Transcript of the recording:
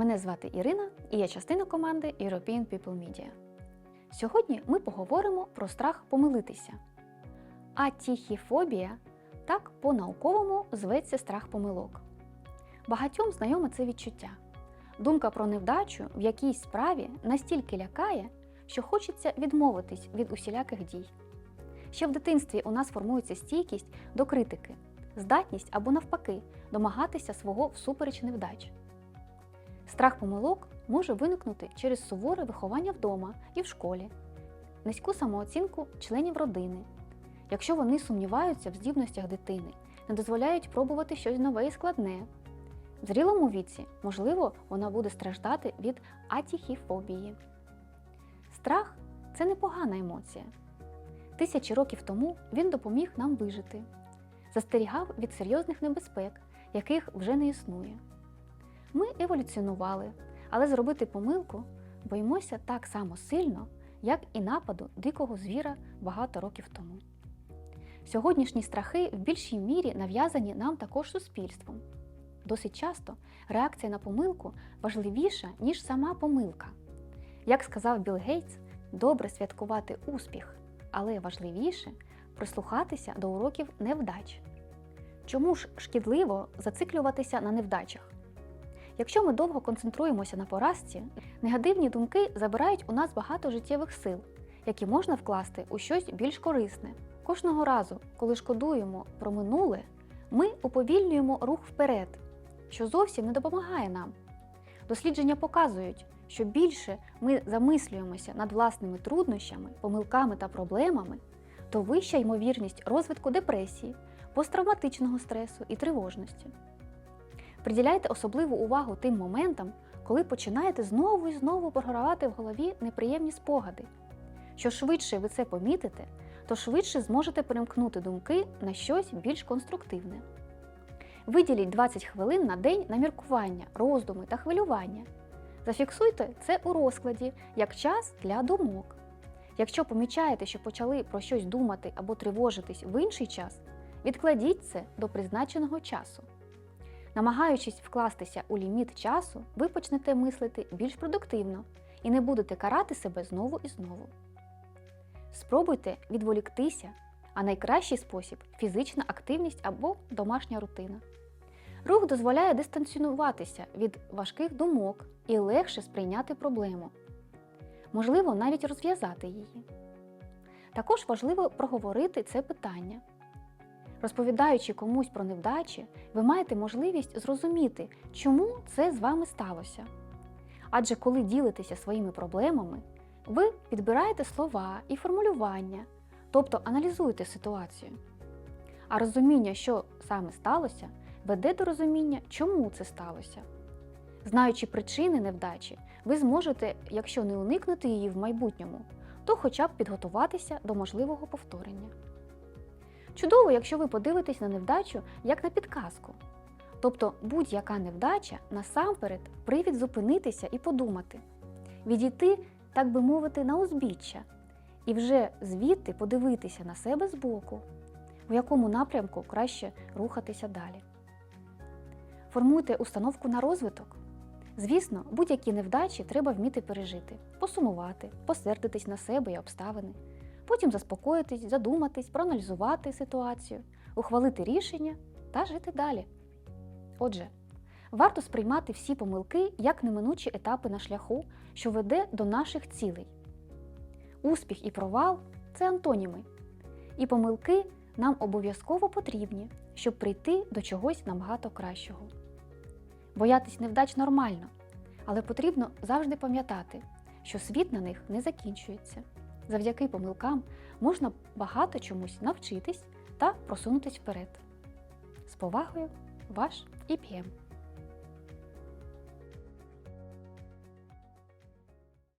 Мене звати Ірина і я частина команди European People Media. Сьогодні ми поговоримо про страх помилитися. Атіхіфобія так по-науковому зветься страх помилок. Багатьом знайоме це відчуття. Думка про невдачу в якійсь справі настільки лякає, що хочеться відмовитись від усіляких дій. Ще в дитинстві у нас формується стійкість до критики, здатність або навпаки домагатися свого всупереч невдач. Страх помилок може виникнути через суворе виховання вдома і в школі, низьку самооцінку членів родини, якщо вони сумніваються в здібностях дитини, не дозволяють пробувати щось нове і складне. В зрілому віці, можливо, вона буде страждати від атіхіфобії. Страх це непогана емоція. Тисячі років тому він допоміг нам вижити, застерігав від серйозних небезпек, яких вже не існує. Ми еволюціонували, але зробити помилку боїмося так само сильно, як і нападу дикого звіра багато років тому. Сьогоднішні страхи в більшій мірі нав'язані нам також суспільством. Досить часто реакція на помилку важливіша, ніж сама помилка. Як сказав Білл Гейтс, добре святкувати успіх, але важливіше прислухатися до уроків невдач. Чому ж шкідливо зациклюватися на невдачах? Якщо ми довго концентруємося на поразці, негативні думки забирають у нас багато життєвих сил, які можна вкласти у щось більш корисне. Кожного разу, коли шкодуємо про минуле, ми уповільнюємо рух вперед, що зовсім не допомагає нам. Дослідження показують, що більше ми замислюємося над власними труднощами, помилками та проблемами, то вища ймовірність розвитку депресії, посттравматичного стресу і тривожності. Приділяйте особливу увагу тим моментам, коли починаєте знову і знову програвати в голові неприємні спогади. Що швидше ви це помітите, то швидше зможете перемкнути думки на щось більш конструктивне. Виділіть 20 хвилин на день на міркування, роздуми та хвилювання. Зафіксуйте це у розкладі як час для думок. Якщо помічаєте, що почали про щось думати або тривожитись в інший час, відкладіть це до призначеного часу. Намагаючись вкластися у ліміт часу, ви почнете мислити більш продуктивно і не будете карати себе знову і знову. Спробуйте відволіктися, а найкращий спосіб фізична активність або домашня рутина. Рух дозволяє дистанціонуватися від важких думок і легше сприйняти проблему. Можливо, навіть розв'язати її. Також важливо проговорити це питання. Розповідаючи комусь про невдачі, ви маєте можливість зрозуміти, чому це з вами сталося. Адже коли ділитеся своїми проблемами, ви підбираєте слова і формулювання, тобто аналізуєте ситуацію. А розуміння, що саме сталося, веде до розуміння, чому це сталося. Знаючи причини невдачі, ви зможете, якщо не уникнути її в майбутньому, то хоча б підготуватися до можливого повторення. Чудово, якщо ви подивитесь на невдачу як на підказку. Тобто будь-яка невдача насамперед привід зупинитися і подумати, відійти, так би мовити, на узбіччя, і вже звідти подивитися на себе збоку, у якому напрямку краще рухатися далі. Формуйте установку на розвиток. Звісно, будь-які невдачі треба вміти пережити, посумувати, посердитись на себе і обставини потім заспокоїтись, задуматись, проаналізувати ситуацію, ухвалити рішення та жити далі. Отже, варто сприймати всі помилки як неминучі етапи на шляху, що веде до наших цілей. Успіх і провал це антоніми. І помилки нам обов'язково потрібні, щоб прийти до чогось набагато кращого. Боятись невдач нормально, але потрібно завжди пам'ятати, що світ на них не закінчується. Завдяки помилкам можна багато чомусь навчитись та просунутись вперед. З повагою, ваш ІПМ.